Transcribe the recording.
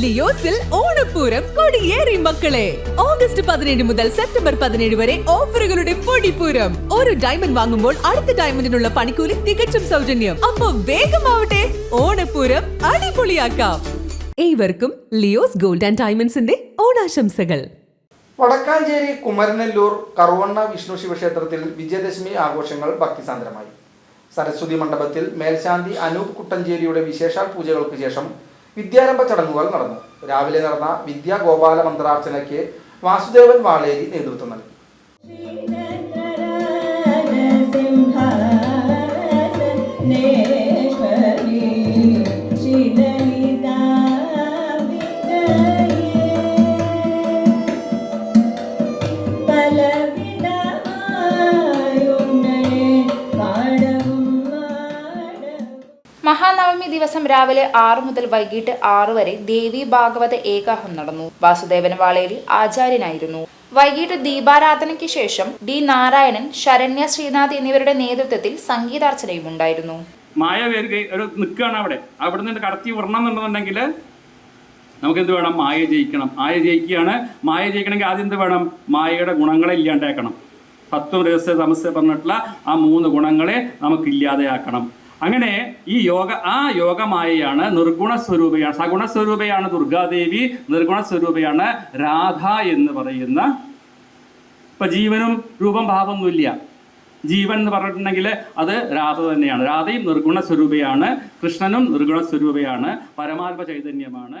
ലിയോസിൽ ഓണപ്പൂരം കൊടിയേറി മക്കളെ. ഓഗസ്റ്റ് പതിനേഴ് മുതൽ സെപ്റ്റംബർ പതിനേഴ് വരെ ഓഫറുകളുടെ പൊടിപ്പൂരം. ഒരു ഡയമണ്ട് വാങ്ങുമ്പോൾ അടുത്ത ഡയമണ്ടിനുള്ള പണിക്കൂലി തികച്ചും സൗജന്യം. അപ്പൊ വേഗമാവട്ടെ ഓണപ്പൂരം അടിപൊളിയാക്കാം. ഏവർക്കും ലിയോസ് ഗോൾഡ് ആൻഡ് ഡയമണ്ട്സിന്റെ ഓണാശംസകൾ. വടക്കാഞ്ചേരി കുമരനെല്ലൂർ കറുവണ്ണ വിഷ്ണു ശിവക്ഷേത്രത്തിൽ വിജയദശമി ആഘോഷങ്ങൾ ഭക്തിസാന്ദ്രമായി. സരസ്വതി മണ്ഡപത്തിൽ മേൽശാന്തി അനൂപ് കുട്ടഞ്ചേരിയുടെ വിശേഷാൽ പൂജകൾക്ക് ശേഷം വിദ്യാരംഭ ചടങ്ങുകൾ നടന്നു. രാവിലെ നടന്ന വിദ്യാഗോപാല മന്ത്രാർച്ചനയ്ക്ക് വാസുദേവൻ വാളേരി നേതൃത്വം നൽകി. മഹാനവമി ദിവസം രാവിലെ ആറു മുതൽ വൈകിട്ട് ആറു വരെ ദേവി ഭാഗവത ഏകാഹം നടന്നു. വാസുദേവൻ വാളേരി ആചാര്യനായിരുന്നു. വൈകിട്ട് ദീപാരാധനയ്ക്ക് ശേഷം ഡി നാരായണൻ ശരണ്യ ശ്രീനാഥ് എന്നിവരുടെ നേതൃത്വത്തിൽ സംഗീതാർച്ചനയും ഉണ്ടായിരുന്നു. മായ വരിക ഒരു നിൽക്കുകയാണ് അവിടെ. അവിടെ നിന്ന് കടത്തി വിടണം എന്നുണ്ടെന്നുണ്ടെങ്കിൽ നമുക്ക് എന്ത് വേണം? മായ ജയിക്കണം. മായ ജയിക്കുകയാണ്. മായ ജയിക്കണമെങ്കിൽ ആദ്യം എന്ത് വേണം? മായയുടെ ഗുണങ്ങളെ ഇല്ലാണ്ടാക്കണം. സത്വം രഹസ്യ തമസ്യ പറഞ്ഞിട്ടുള്ള ആ മൂന്ന് ഗുണങ്ങളെ നമുക്ക് ഇല്ലാതെയാക്കണം അങ്ങനെ ഈ യോഗ ആ യോഗമായയാണ് നിർഗുണ സ്വരൂപയാണ്. സഗുണ സ്വരൂപയാണ് ദുർഗാദേവി നിർഗുണ സ്വരൂപയാണ് രാധ എന്ന് പറയുന്ന. ഇപ്പൊ ജീവനും രൂപം ഭാവമൊന്നുമില്ല ജീവൻ എന്ന് പറഞ്ഞിട്ടുണ്ടെങ്കിൽ അത് രാധ തന്നെയാണ്. രാധയും നിർഗുണ സ്വരൂപയാണ് കൃഷ്ണനും നിർഗുണ സ്വരൂപയാണ് പരമാത്മ ചൈതന്യമാണ്.